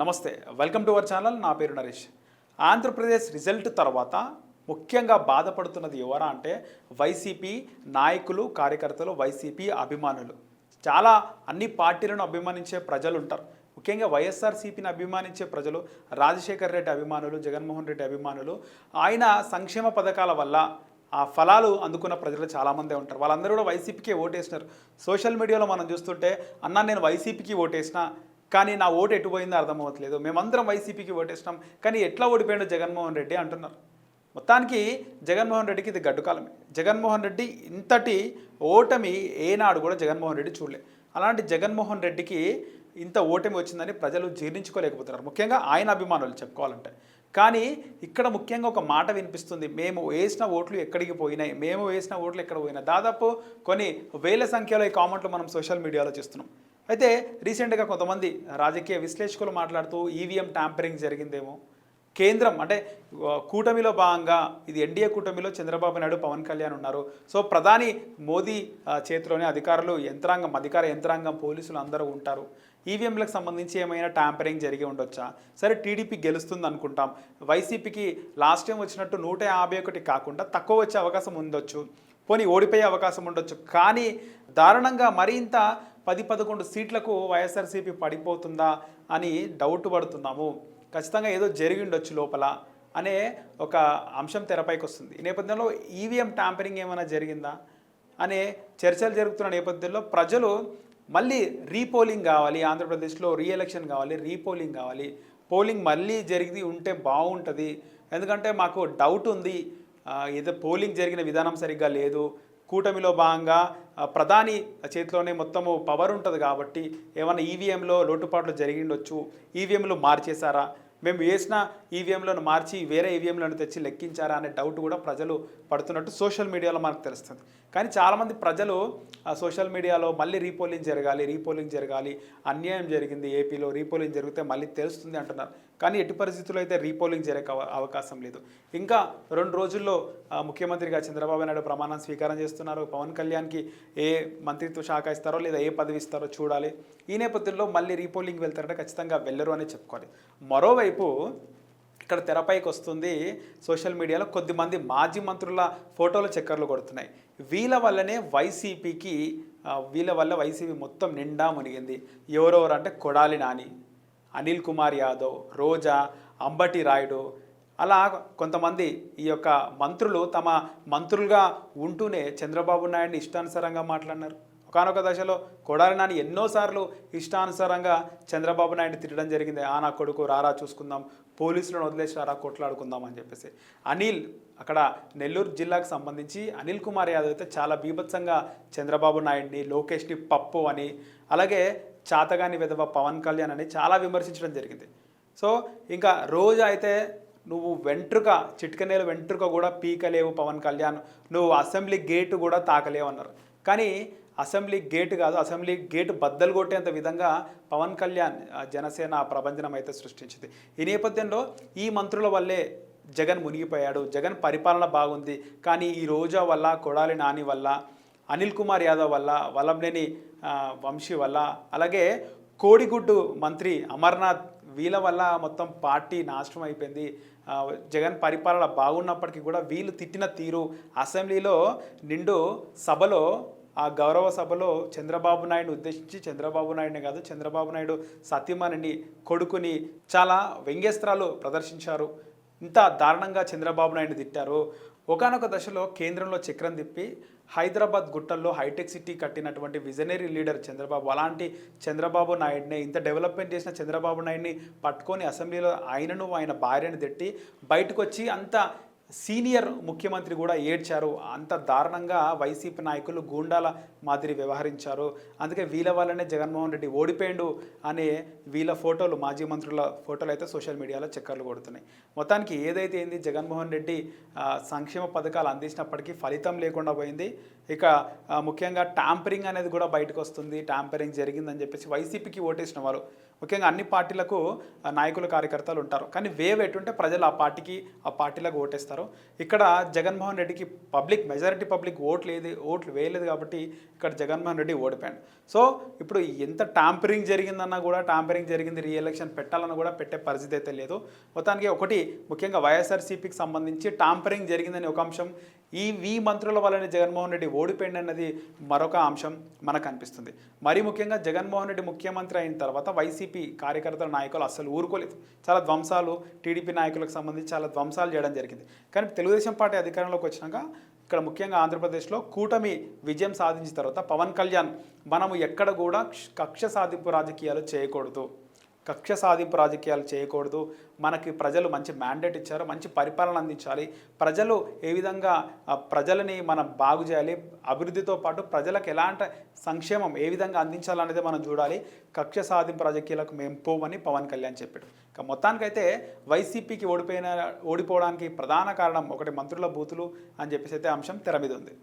నమస్తే welcome to our channel. నా పేరు నరేష్. ఆంధ్రప్రదేశ్ రిజల్ట్ తర్వాత ముఖ్యంగా బాధపడుతున్నది ఎవరా అంటే వైసీపీ నాయకులు కార్యకర్తలు వైసీపీ అభిమానులు. చాలా అన్ని పార్టీలను అభిమానించే ప్రజలు ఉంటారు. ముఖ్యంగా వైఎస్ఆర్సీపీని అభిమానించే ప్రజలు రాజశేఖర్ రెడ్డి అభిమానులు జగన్మోహన్ రెడ్డి అభిమానులు ఆయన సంక్షేమ పథకాల వల్ల ఆ ఫలాలు అందుకున్న ప్రజలు చాలామందే ఉంటారు. వాళ్ళందరూ కూడా వైసీపీకే ఓటేసినారు. సోషల్ మీడియాలో మనం చూస్తుంటే అన్న నేను వైసీపీకి ఓటేసిన కానీ నా ఓటు ఎటు పోయిందో అర్థమవట్లేదు మేమందరం వైసీపీకి ఓటేసినాం. కానీ ఎట్లా ఓడిపోయాడు జగన్మోహన్ రెడ్డి అంటున్నారు. మొత్తానికి జగన్మోహన్ రెడ్డికి ఇది గడ్డుకాలమే జగన్మోహన్ రెడ్డి ఇంతటి ఓటమి ఏనాడు కూడా జగన్మోహన్ రెడ్డి చూడలే. అలాంటి జగన్మోహన్ రెడ్డికి ఇంత ఓటమి వచ్చిందని ప్రజలు జీర్ణించుకోలేకపోతున్నారు. ముఖ్యంగా ఆయన అభిమానులు చెప్పుకోవాలంటే. కానీ ఇక్కడ ముఖ్యంగా ఒక మాట వినిపిస్తుంది. మేము వేసిన ఓట్లు ఎక్కడికి పోయినాయి? మేము వేసిన ఓట్లు ఎక్కడ పోయినాయి? దాదాపు కొన్ని వేల సంఖ్యలో ఈ కామెంట్లు మనం సోషల్ మీడియాలో చేస్తున్నాం. అయితే రీసెంట్గా కొంతమంది రాజకీయ విశ్లేషకులు మాట్లాడుతూ ఈవీఎం ట్యాంపరింగ్ జరిగిందేమో. కేంద్రం అంటే కూటమిలో భాగంగా ఇది ఎన్డీఏ కూటమిలో చంద్రబాబు నాయుడు పవన్ కళ్యాణ్ ఉన్నారు. సో ప్రధాని మోదీ చేతిలోనే అధికారులు యంత్రాంగం అధికార యంత్రాంగం పోలీసులు అందరూ ఉంటారు. ఈవీఎంలకు సంబంధించి ఏమైనా ట్యాంపరింగ్ జరిగి ఉండొచ్చా? సరే టీడీపీ గెలుస్తుంది అనుకుంటాం. వైసీపీకి లాస్ట్ టైం వచ్చినట్టు నూట యాభై ఒకటి కాకుండా తక్కువ వచ్చే అవకాశం ఉండొచ్చు. పోనీ ఓడిపోయే అవకాశం ఉండొచ్చు. కానీ దారుణంగా మరింత పది పదకొండు సీట్లకు వైఎస్ఆర్సీపీ పడిపోతుందా అని డౌట్ పడుతున్నాము. ఖచ్చితంగా ఏదో జరిగి ఉండొచ్చు లోపల అనే ఒక అంశం తెరపైకి వస్తుంది. ఈ నేపథ్యంలో ఈవీఎం ట్యాంపరింగ్ ఏమైనా జరిగిందా అనే చర్చలు జరుగుతున్న నేపథ్యంలో ప్రజలు మళ్ళీ రీపోలింగ్ కావాలి ఆంధ్రప్రదేశ్లో రీఎలక్షన్ కావాలి రీపోలింగ్ కావాలి. పోలింగ్ మళ్ళీ జరిగి ఉంటే బాగుంటుంది. ఎందుకంటే మాకు డౌట్ ఉంది. ఏదో పోలింగ్ జరిగిన విధానం సరిగ్గా లేదు. కూటమిలో భాగంగా ప్రధాని చేతిలోనే మొత్తము పవర్ ఉంటుంది కాబట్టి ఏమైనా ఈవీఎంలో లోటుపాట్లు జరిగిండొచ్చు ఈవీఎంలు మార్చేశారా? మేము వేసిన ఈవీఎంలను మార్చి వేరే ఈవీఎంలను తెచ్చి లెక్కించారా అనే డౌట్ కూడా ప్రజలు పడుతున్నట్టు సోషల్ మీడియాలో మనకు తెలుస్తుంది. కానీ చాలామంది ప్రజలు సోషల్ మీడియాలో మళ్ళీ రీపోలింగ్ జరగాలి రీపోలింగ్ జరగాలి అన్యాయం జరిగింది ఏపీలో రీపోలింగ్ జరిగితే మళ్ళీ తెలుస్తుంది అంటున్నారు. కానీ ఎట్టి పరిస్థితుల్లో అయితే రీపోలింగ్ జరిగే అవకాశం లేదు. ఇంకా రెండు రోజుల్లో ముఖ్యమంత్రిగా చంద్రబాబు నాయుడు ప్రమాణం స్వీకారం చేస్తున్నారు. పవన్ కళ్యాణ్కి ఏ మంత్రిత్వ శాఖ ఇస్తారో లేదా ఏ పదవి ఇస్తారో చూడాలి. ఈ నేపథ్యంలో మళ్ళీ రీపోలింగ్ వెళ్తారంటే ఖచ్చితంగా వెళ్ళరు అని చెప్పుకోవాలి. మరోవైపు ఇక్కడ తెరపైకి వస్తుంది సోషల్ మీడియాలో కొద్దిమంది మాజీ మంత్రుల ఫోటోలు చక్కర్లు కొడుతున్నాయి. వీళ్ళ వల్లనే వైసీపీకి వీళ్ళ వల్ల వైసీపీ మొత్తం నిండా మునిగింది. ఎవరెవరు అంటే కొడాలి నాని అనిల్ కుమార్ యాదవ్ రోజా అంబటి రాయుడు అలా కొంతమంది ఈ యొక్క మంత్రులు తమ మంత్రులుగా ఉంటూనే చంద్రబాబు నాయుడిని ఇష్టానుసారంగా మాట్లాడినారు. ఒకనొక దశలో కొడాలి నాని ఎన్నోసార్లు ఇష్టానుసారంగా చంద్రబాబు నాయుడు తిట్టడం జరిగింది. ఆ నా కొడుకు రారా చూసుకుందాం పోలీసులను వదిలేసి రారా కొట్లాడుకుందాం అని చెప్పేసి. అనిల్ అక్కడ నెల్లూరు జిల్లాకు సంబంధించి అనిల్ కుమార్ యాదవ్ అయితే చాలా బీభత్సంగా చంద్రబాబు నాయుడిని లోకేష్ని పప్పు అని అలాగే చాతగాని విధవ పవన్ కళ్యాణ్ అని చాలా విమర్శించడం జరిగింది. సో ఇంకా రోజు అయితే నువ్వు వెంట్రుక చిట్కనేలు వెంట్రుక కూడా పీకలేవు పవన్ కళ్యాణ్. నువ్వు అసెంబ్లీ గేటు కూడా తాకలేవు అన్నారు. కానీ అసెంబ్లీ గేటు కాదు అసెంబ్లీ గేటు బద్దలు కొట్టేంత విధంగా పవన్ కళ్యాణ్ జనసేన ప్రభంజనం అయితే సృష్టించింది. ఈ నేపథ్యంలో ఈ మంత్రుల వల్లే జగన్ మునిగిపోయాడు. జగన్ పరిపాలన బాగుంది. కానీ ఈ రోజా వల్ల కొడాలి నాని వల్ల అనిల్ కుమార్ యాదవ్ వల్ల వలంలేని వంశీ వల్ల అలాగే కోడిగుడ్డు మంత్రి అమర్నాథ్ వీళ్ళ వల్ల మొత్తం పార్టీ నాశనం అయిపోయింది. జగన్ పరిపాలన బాగున్నప్పటికీ కూడా వీళ్ళు తిట్టిన తీరు అసెంబ్లీలో నిండు సభలో ఆ గౌరవ సభలో చంద్రబాబు నాయుడు ఉద్దేశించి చంద్రబాబు నాయుడుని కాదు చంద్రబాబు నాయుడు సత్యమణిని కొడుకుని చాలా వ్యంగ్యస్త్రాలు ప్రదర్శించారు. ఇంత దారుణంగా చంద్రబాబు నాయుడు తిట్టారు. ఒకనొక దశలో కేంద్రంలో చక్రం తిప్పి హైదరాబాద్ గుట్టల్లో హైటెక్ సిటీ కట్టినటువంటి విజనరీ లీడర్ చంద్రబాబు అలాంటి చంద్రబాబు నాయుడిని ఇంత డెవలప్మెంట్ చేసిన చంద్రబాబు నాయుడిని పట్టుకొని అసెంబ్లీలో ఆయనను ఆయన భార్యను తిట్టి బయటకు వచ్చి అంత సీనియర్ ముఖ్యమంత్రి కూడా ఏడ్చారు. అంత దారుణంగా వైసీపీ నాయకులు గూండాల మాదిరి వ్యవహరించారు. అందుకే వీళ్ళ వల్లనే జగన్మోహన్ రెడ్డి ఓడిపోయిండు అనే వీళ్ళ ఫోటోలు మాజీ మంత్రుల ఫోటోలు అయితే సోషల్ మీడియాలో చక్కర్లు కొడుతున్నాయి. మొత్తానికి ఏదైతే ఏంది జగన్మోహన్ రెడ్డి సంక్షేమ పథకాలు అందించినప్పటికీ ఫలితం లేకుండా పోయింది. ఇక ముఖ్యంగా ట్యాంపరింగ్ అనేది కూడా బయటకు వస్తుంది. ట్యాంపరింగ్ జరిగిందని చెప్పేసి వైసీపీకి ఓటేసిన వారు ముఖ్యంగా అన్ని పార్టీలకు నాయకులు కార్యకర్తలు ఉంటారు. కానీ వేవ్ ఎటుంటే ప్రజలు ఆ పార్టీకి ఆ పార్టీలకు ఓటేస్తారు. ఇక్కడ జగన్మోహన్ రెడ్డికి పబ్లిక్ మెజారిటీ పబ్లిక్ ఓట్లు ఏది ఓట్లు వేయలేదు కాబట్టి ఇక్కడ జగన్మోహన్ రెడ్డి ఓడిపోయాడు. సో ఇప్పుడు ఎంత ట్యాంపరింగ్ జరిగిందన్నా కూడా ట్యాంపరింగ్ జరిగింది రీఎలక్షన్ పెట్టాలన్నా కూడా పెట్టే పరిస్థితి అయితే లేదు. మొత్తానికి ఒకటి ముఖ్యంగా వైఎస్ఆర్సీపీకి సంబంధించి ట్యాంపరింగ్ జరిగిందని ఒక అంశం ఈ ఈ మంత్రుల వల్లనే జగన్మోహన్ రెడ్డి ఓడిపోయింది అన్నది మరొక అంశం మనకు అనిపిస్తుంది. మరీ ముఖ్యంగా జగన్మోహన్ రెడ్డి ముఖ్యమంత్రి అయిన తర్వాత వైసీపీ కార్యకర్తల నాయకులు అస్సలు ఊరుకోలేదు. చాలా ధ్వంసాలు టీడీపీ నాయకులకు సంబంధించి చాలా ధ్వంసాలు చేయడం జరిగింది. కానీ తెలుగుదేశం పార్టీ అధికారంలోకి వచ్చినాక ఇక్కడ ముఖ్యంగా ఆంధ్రప్రదేశ్లో కూటమి విజయం సాధించిన తర్వాత పవన్ కళ్యాణ్ మనము ఎక్కడ కూడా కక్ష సాధింపు రాజకీయాలు చేయకూడదు. కక్ష సాధింపు రాజకీయాలు చేయకూడదు. మనకి ప్రజలు మంచి మ్యాండేట్ ఇచ్చారు మంచి పరిపాలన అందించాలి. ప్రజలు ఏ విధంగా ప్రజలని మనం బాగు చేయాలి అభివృద్ధితో పాటు ప్రజలకు ఎలాంటి సంక్షేమం ఏ విధంగా అందించాలనేది మనం చూడాలి. కక్ష సాధింపు రాజకీయాలకు మేము పోమని పవన్ కళ్యాణ్ చెప్పాడు. ఇక మొత్తానికైతే వైసీపీకి ఓడిపోయిన ఓడిపోవడానికి ప్రధాన కారణం ఒకటి మంత్రుల బూతులు అని చెప్పేసి అయితే అంశం తెర మీద ఉంది.